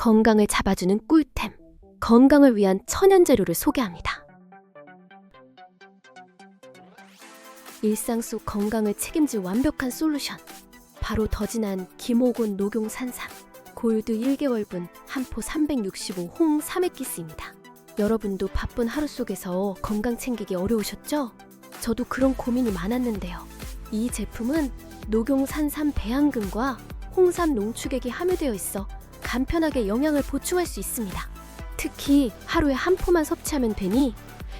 건강을 잡아주는 꿀템, 건강을 위한 천연 재료를 소개합니다. 일상 속 건강을 책임질 완벽한 솔루션. 바로 더 진한 김오곤 녹용 산삼. 골드 1개월분 한 포 365홍 삼액기스입니다. 여러분도 바쁜 하루 속에서 건강 챙기기 어려우셨죠? 저도 그런 고민이 많았는데요. 이 제품은 녹용 산삼 배양근과 홍삼 농축액이 함유되어 있어 간편하게 영양을 보충할 수 있습니다. 특히 하루에 한 포만 섭취하면 되니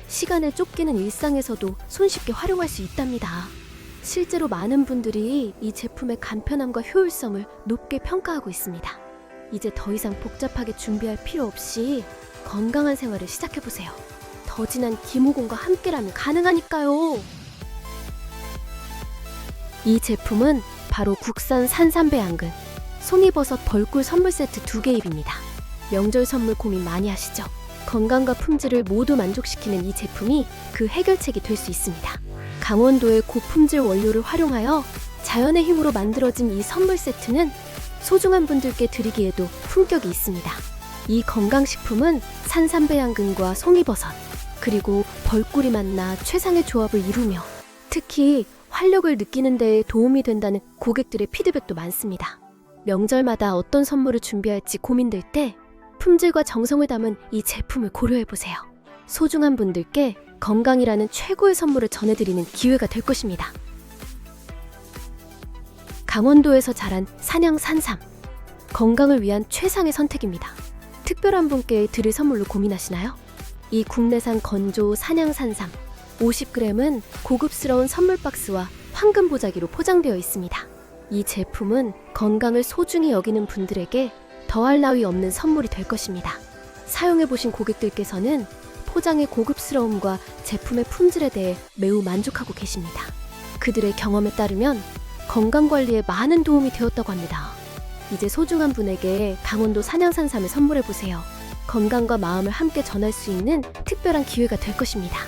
시간을 쫓기는 일상에서도 손쉽게 활용할 수 있답니다. 실제로 많은 분들이 이 제품의 간편함과 효율성을 높게 평가하고 있습니다. 이제 더 이상 복잡하게 준비할 필요 없이 건강한 생활을 시작해보세요. 더 진한 김호곤과 함께라면 가능하니까요. 이 제품은 바로 국산 산삼배양근, 송이버섯 벌꿀 선물 세트 두 개입니다. 명절 선물 고민 많이 하시죠? 건강과 품질을 모두 만족시키는 이 제품이 그 해결책이 될 수 있습니다. 강원도의 고품질 원료를 활용하여 자연의 힘으로 만들어진 이 선물 세트는 소중한 분들께 드리기에도 품격이 있습니다. 이 건강식품은 산삼배양근과 송이버섯, 그리고 벌꿀이 만나 최상의 조합을 이루며 특히 활력을 느끼는 데 도움이 된다는 고객들의 피드백도 많습니다. 명절마다 어떤 선물을 준비할지 고민될 때 품질과 정성을 담은 이 제품을 고려해 보세요. 소중한 분들께 건강이라는 최고의 선물을 전해드리는 기회가 될 것입니다. 강원도에서 자란 산양 산삼. 건강을 위한 최상의 선택입니다. 특별한 분께 드릴 선물로 고민하시나요? 이 국내산 건조 산양 산삼 50g은 고급스러운 선물 박스와 황금 보자기로 포장되어 있습니다. 이 제품은 건강을 소중히 여기는 분들에게 더할 나위 없는 선물이 될 것입니다. 사용해 보신 고객들께서는 포장의 고급스러움과 제품의 품질에 대해 매우 만족하고 계십니다. 그들의 경험에 따르면 건강 관리에 많은 도움이 되었다고 합니다. 이제 소중한 분에게 강원도 산양산삼을 선물해 보세요. 건강과 마음을 함께 전할 수 있는 특별한 기회가 될 것입니다.